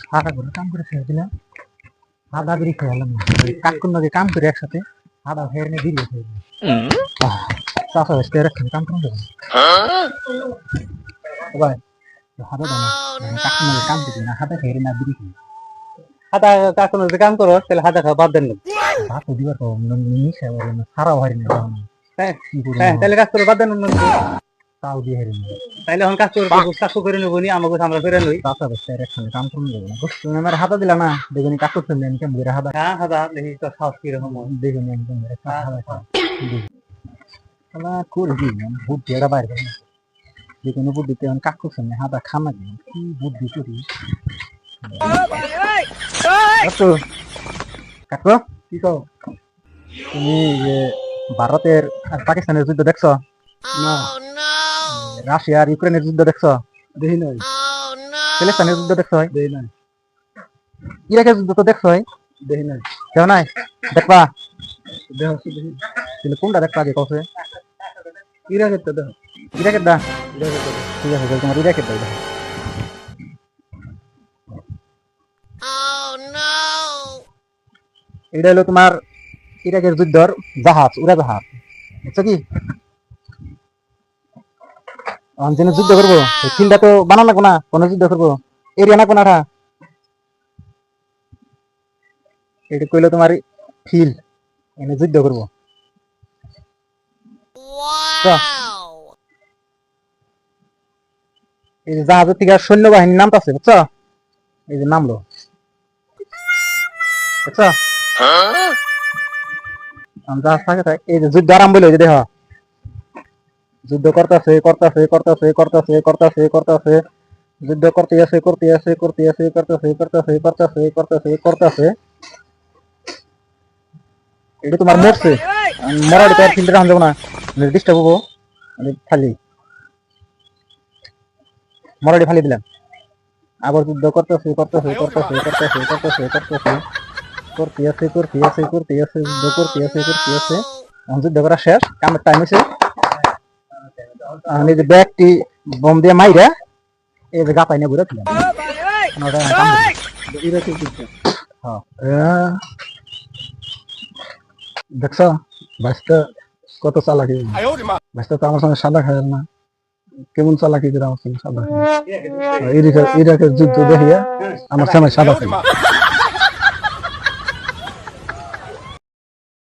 সারা করে কাম করে ছেড়ে দিলাম। বিড়ি খেয়ালাম না কাকুর নগে কাম করে একসাথে আদা ফের নিয়ে বিড়ি খেয়ে চাষা বেসতে রাখছেন কাম করি সারা না। হ্যাঁ হ্যাঁ তাও দিয়ে হারি না তাইলে এখন কাজ করে কাকু করে নেব নি আমাকে আমরা করে নই চাষা বেসতে রাখছেন কাম করুন দেবেন। তুমি আমার হাতে দিলা না। দেখুন কাকুর ফেললেন কেমন করে হাতে। হ্যাঁ হাতা দেখি তো সাহস কীরকম হয়। দেখুন একদম না করবি বুদ্ধি এটা বাইরে করে যে কোনো বুদ্ধিতে এখন কাকু সামনে হাতা খানা দিন কি বুদ্ধি করি? কাকু কাকু কি কও? তুমি ভারতের আর পাকিস্তানের যুদ্ধ দেখছ? না। রাশিয়া আর ইউক্রেনের যুদ্ধ দেখছ? দেখি নাই। প্যালেস্তাইনের যুদ্ধ দেখছ দেখি নাই। ইরাকের যুদ্ধ তো দেখছ দেখি নাই। কেউ নাই? দেখবা? তাহলে কোনটা দেখবা আগে কসে ইরাকের তো দেখো। ইরাকের দা? ঠিক আছে তাহলে তোমার ইরাকের দেখো। এটা হলো তোমার ইরাকের যুদ্ধর জাহাজ উড়া জাহাজ বুঝছ কি? যেন যুদ্ধ করব ফিল্ডটা তো বানানো লাগবো না কোনো যুদ্ধ করব। এরিয়া না কোনাটা? এটা কইলো তোমার ফিল্ড এনে যুদ্ধ করব। এই যে জাহাজের থেকে সৈন্যবাহিনীর নামতাছে বুঝছ? এই যে নামলো। বুঝছ? জাহাজ থাকে এই যে যুদ্ধ হইল এই যে দেখ। যুদ্ধ করতেছে করতেছে করতেছে করতেছে করতেছে করতেছে যুদ্ধ করতে আছে করতে আছে করতে আছে করতেছে করতেছে করতেছে করতেছে করতেছে এটা তোমার মরছে মরাটি তো আর ফিল্ডে রাখা যাব না ডিস্টার্ব হব খালি মরাটি ফালি দিলাম আবার যুদ্ধ করতেছে করতেছে করতেছে করতেছে করতেছে করতেছে করতে আছে করতে আছে করতে আছে যুদ্ধ করতে আছে করতে আছে যুদ্ধ করা শেষ কামের টাইম হয়েছে আমি যে ব্যাগটি বোম দিয়ে মাইরা এই যে গাপাই নিয়ে ঘুরে ছিলাম। হ্যাঁ। দেখছ? বাসটা কত চালাকি। বাসটা তো আমার সঙ্গে সাদা খায় না। কেমন চালাকি করে আমার সঙ্গে সাদা খায় ইরাকের যুদ্ধ দেখিয়া আমার সামনে সাদা খায়